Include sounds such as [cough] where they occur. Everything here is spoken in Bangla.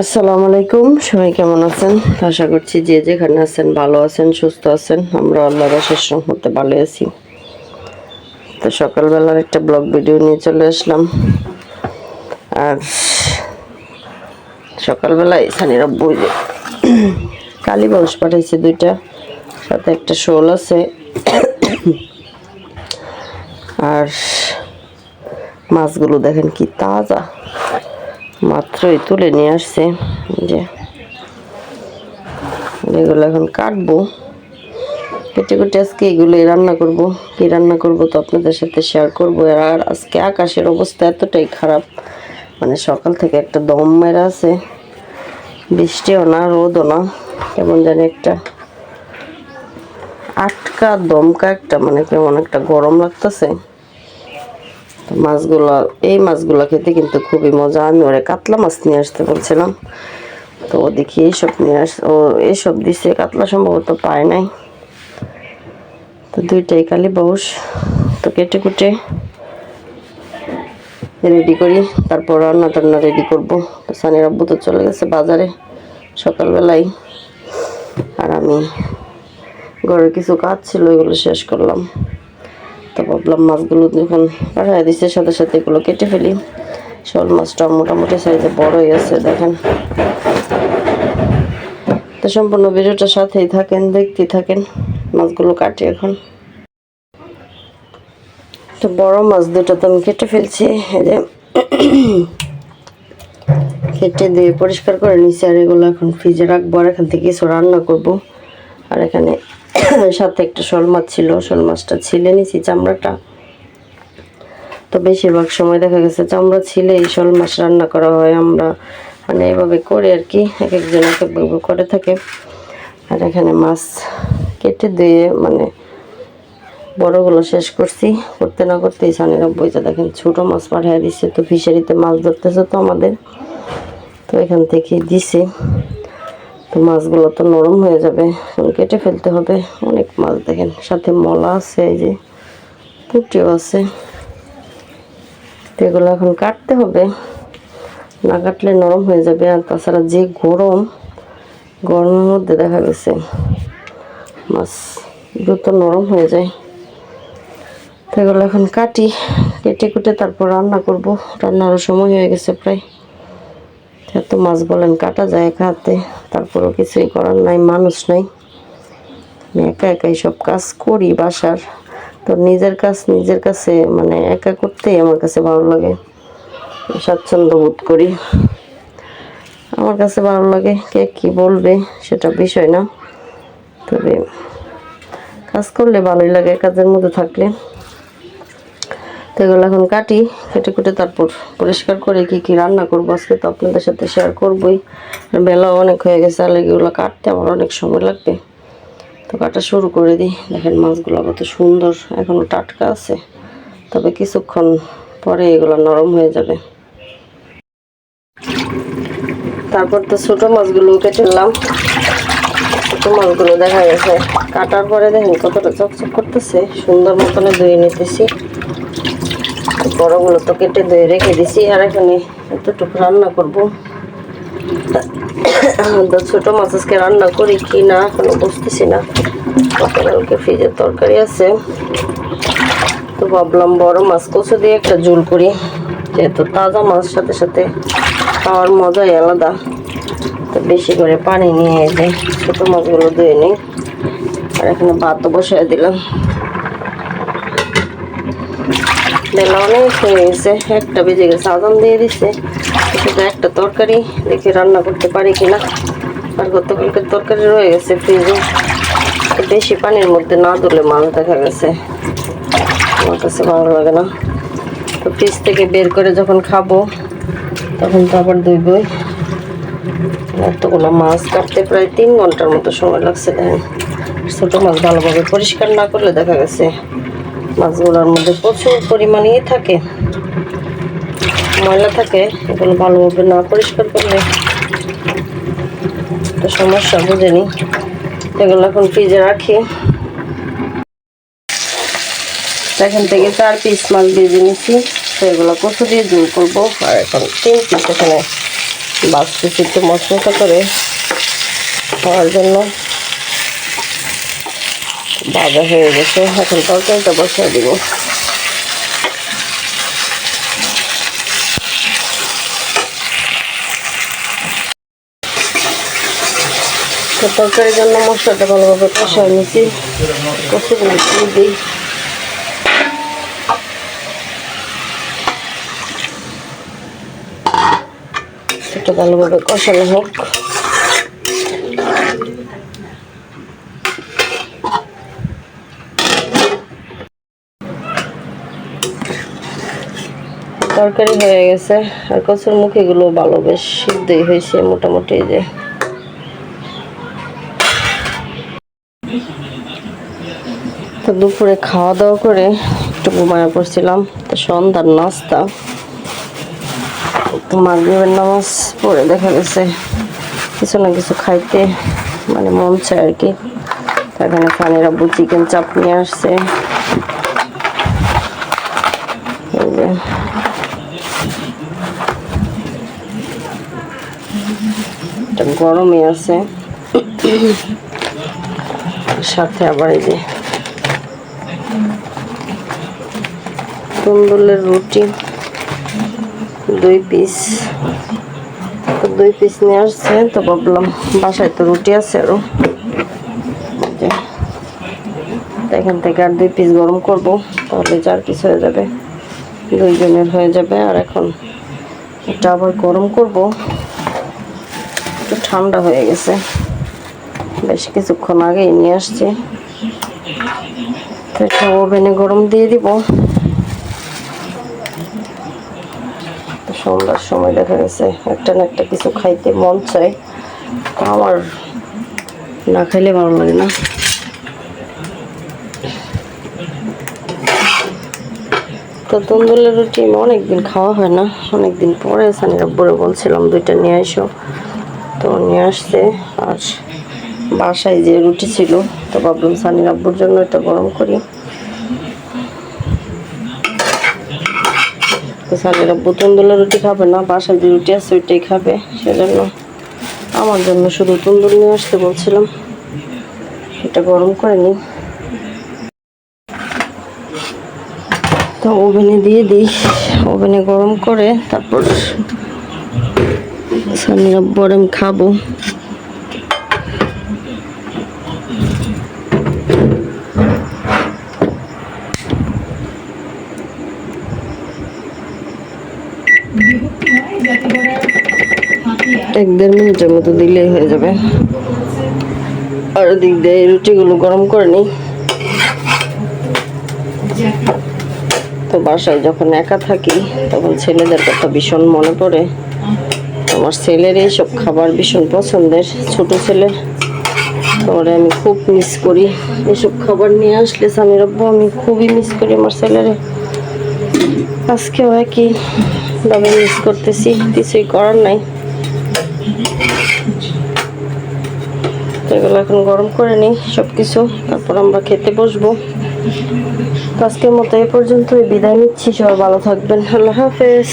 আসসালামু আলাইকুম, সবাই কেমন আছেন? আশা করছি যে যেখানে আছেন ভালো আছেন, সুস্থ আছেন। আমরা আল্লাহর শেষ মতে ভালো আছি। তো সকালবেলার একটা ব্লগ ভিডিও নিয়ে চলে আসলাম। আর সকালবেলায় সানিরা বই কালী বংশ পাঠাইছে দুইটা, সাথে একটা শোল আছে। আর মাছগুলো দেখেন কি তাজা। মাত্রই তুলে নিয়ে আসছে। যে এগুলো এখন কাটবো। কেটে কুটে আজকে এগুলোই রান্না করব। কি রান্না করব তো আপনাদের সাথে শেয়ার করব। আর আজকে আকাশের অবস্থা এতটাই খারাপ। মানে সকাল থেকে একটা দম মেরা আছে। বৃষ্টিও না, রোদও না। কেমন জানি একটা আটকা দমকা একটা মানে কেমন একটা গরম লাগতেছে। মাছগুলো, এই মাছগুলো খেতে কিন্তু খুবই মজা। আমি ওরে কাতলা মাছ নিয়ে আসতে বলছিলাম। তো ও দেখি এইসব নিয়ে আস, ও এইসব দিছে, কাতলা সম্ভবত পায় নাই। তো দুইটাই কালি বউস। তো কেটে কুটে রেডি করি। তারপর রান্না টান্না রেডি করব। তো সানির আব্বু তো চলে গেছে বাজারে সকালবেলায়। আর আমি ঘরের কিছু কাজ ছিল এগুলো শেষ করলাম। তো ভাবলাম মাছগুলো যখন পাঠাই দিচ্ছে সাথে সাথে এগুলো কেটে ফেলি। শোল মাছটা মোটামুটি সাইজে বড় হয়ে আছে, দেখেন। তো সম্পূর্ণ ভিডিওটার সাথেই থাকেন দেখতে থাকেন মাছগুলো কাটি এখন। তো বড় মাছ দুটো তো আমি কেটে ফেলছি যে কেটে দিয়ে পরিষ্কার করে নিচ্ছি আর এগুলো এখন ফ্রিজে রাখব, আর এখান থেকে কিছু রান্না করব। আর এখানে [coughs] সাথে একটা শোল মাছ ছিল, শোল মাছটা ছিলে নিছি চামড়াটা। তো বেশিরভাগ সময় দেখা গেছে চামড়া ছিলে, এই শোল মাছ রান্না করা হয় আমরা। মানে এভাবে করে আর কি, এক একজন এক একভাবে করে থাকে। আর এখানে মাছ কেটে দিয়ে মানে বড়গুলো শেষ করছি। করতে না করতেই সানিরা বইটা দেখেন ছোটো মাছ পাঠিয়ে দিচ্ছে তো ফিশারিতে মাছ ধরতেছে তো আমাদের। তো এখান থেকে দিছে। তো মাছগুলো তো নরম হয়ে যাবে। কেটে ফেলতে হবে। অনেক মাছ দেখেন, সাথে মলা আছে এই যে, পুটিও আছে। তো এগুলো এখন কাটতে হবে। না কাটলে নরম হয়ে যাবে। আর তাছাড়া যে গরম, গরমের মধ্যে দেখা গেছে, মাছ দ্রুত নরম হয়ে যায়। তো এগুলো এখন কাটি, কেটে কুটে তারপর রান্না করব। রান্নারও সময় হয়ে গেছে প্রায়। এত মাছ বলেন, কাটা যায় একা হাতে, তারপরও কিছুই করার নাই, মানুষ নাই। আমি একা একাই সব কাজ করি বাসার। তো নিজের কাজ নিজের কাছে মানে একা করতেই আমার কাছে ভালো লাগে। স্বাচ্ছন্দ্য বোধ করি। আমার কাছে ভালো লাগে কে কি বলবে, সেটা বিষয় না। তবে কাজ করলে ভালোই লাগে, কাজের মধ্যে থাকলে। তো এগুলো এখন কাটি কেটে কুটে তারপর পরিষ্কার করে কি কি রান্না করব আজকে তো আপনাদের সাথে শেয়ার করবোই। বেলাও অনেক হয়ে গেছে, আর এগুলো কাটতে আমার অনেক সময় লাগবে। তো কাটা শুরু করে দিই। দেখেন মাছগুলো কত সুন্দর এখনও টাটকা আছে। তবে কিছুক্ষণ পরে এগুলো নরম হয়ে যাবে। তারপর তো ছোটো মাছগুলো কেটে নিলাম। ছোটো মাছগুলো দেখা গেছে, কাটার পরে দেখেন কতটা চকচক করতেছে, সুন্দর মতনে ধুয়ে নিতেছি। বড়গুলো তো কেটে ধুয়ে রেখে দিছি, আর এখানে এতটুকু রান্না করব। তো ছোটো মাছ আজকে রান্না করি কি না, এখনও বুঝতেছি না। গতকালকে ফ্রিজের তরকারি আছে। তো ভাবলাম বড় মাছ কচু দিয়ে একটা ঝোল করি, যেহেতু তাজা মাছ, সাথে সাথে খাওয়ার মজাই আলাদা। তো বেশি করে পানি নিয়ে যে ছোটো মাছগুলো ধুয়ে নিই। আর এখানে ভাতও বসাই দিলাম। বেলা অনেক হয়ে গেছে, একটা বেজে গেছে আদান দিয়ে দিচ্ছে শুধু একটা তরকারি, দেখি রান্না করতে পারি কিনা। আর গতকালকের তরকারি রয়ে গেছে ফ্রিজে বেশি পানির মধ্যে না ধুলে মাছ দেখা গেছে। আমার কাছে ভালো লাগে না। তো ফ্রিজ থেকে বের করে যখন খাব, তখন তো আবার ধুইবই। এতগুলো মাছ কাটতে প্রায় তিন ঘণ্টার মতো সময় লাগছে, দেখেন। ছোটো মাছ ভালোভাবে পরিষ্কার না করলে দেখা গেছে। মাছগুলোর মধ্যে প্রচুর পরিমাণেই থাকে। ময়লা থাকে, এগুলো ভালোভাবে না পরিষ্কার করলে তো সমস্যা, বুঝেনি। এগুলো এখন ফ্রিজে রাখি। এখান থেকে চার পিস মাছ ভেজে নিচ্ছি তো এগুলো কচু দিয়ে জোর করব। আর এখন তিন পিস এখানে বাঁচতেছি একটু মশলা করে খাওয়ার জন্য। ভাজা হয়ে গেছে, এখন তরকারিটা বসিয়ে দিব। তরকারির জন্য মশলাটা ভালোভাবে কষায় নিয়েছি কষে দিই। সেটা ভালোভাবে কষানো হোক। তরকারি হয়ে গেছে। আর কচুর মুখিগুলো ভালো, বেশ সিদ্ধই হয়েছে মোটামুটি যে। তো দুপুরে খাওয়া দাওয়া করে একটু ঘুমায় পড়ছিলাম। তো সন্ধ্যার নাস্তা। তো মাগরিবের নামাজ পড়ে দেখা গেছে কিছু না কিছু খাইতে মানে মন চায় আর কি। এখানে ফানির আব্বু চিকেন চাপ নিয়ে আসছে। এটা গরমই আছে। সাথে আবার এই যে তন্দুলের রুটি, দুই পিস। দুই পিস নিয়ে আসছে, তো ভাবলাম বাসায় তো রুটি আছে আরও। এখান থেকে আর দুই পিস গরম করব, তাহলে চার পিস হয়ে যাবে, দুইজনের হয়ে যাবে। আর এখন এটা আবার গরম করব। ঠান্ডা হয়ে গেছে। বেশ কিছুক্ষণ আগেই নিয়ে আসছি। তো ওভেনে গরম দিয়ে দিব। সন্ধ্যার সময় দেখা গেছে, একটা না একটা কিছু খাইতে মন তো আমার না খাইলে ভালো লাগে না। তো তন্দুলের রুটি অনেকদিন খাওয়া হয় না। অনেকদিন পরে সানির বলছিলাম, দুইটা নিয়ে আসো তো নিয়ে আসছে। আর বাসায় যে রুটি ছিল, তো ভাবলাম সানির আব্বুর জন্য এটা গরম করি। তো সানির আব্বু তন্দুলের রুটি খাবে না, বাসায় যে রুটি আছে ওইটাই খাবে, সেজন্য আমার জন্য শুধু তন্দুল নিয়ে আসতে বলছিলাম। এটা গরম করে নিই। তো ওভেনে দিয়ে দিই। ওভেনে গরম করে তারপর সানির আমি খাব। এক দেড় মিনিটের মতো দিলেই হয়ে যাবে। আর দিক দিয়ে রুটিগুলো গরম করে নিই। তো বাসায় যখন একা থাকি, তখন ছেলেদের কথা ভীষণ মনে পড়ে। আমার ছেলের এইসব খাবার ভীষণ পছন্দের, ছোট ছেলে তারপরে আমি খুব মিস করি। এসব খাবার নিয়ে আসলে স্বামীর আব্বু, আমি খুবই মিস করি আমার ছেলেরে। আজকেও একই ভাবে মিস করতেছি, কিছুই করার নাই। এগুলো এখন গরম করে নিই সব কিছু তারপর আমরা খেতে বসবো। আজকের মতো এ পর্যন্তই, বিদায় নিচ্ছি, সবাই ভালো থাকবেন। আল্লাহ হাফেজ।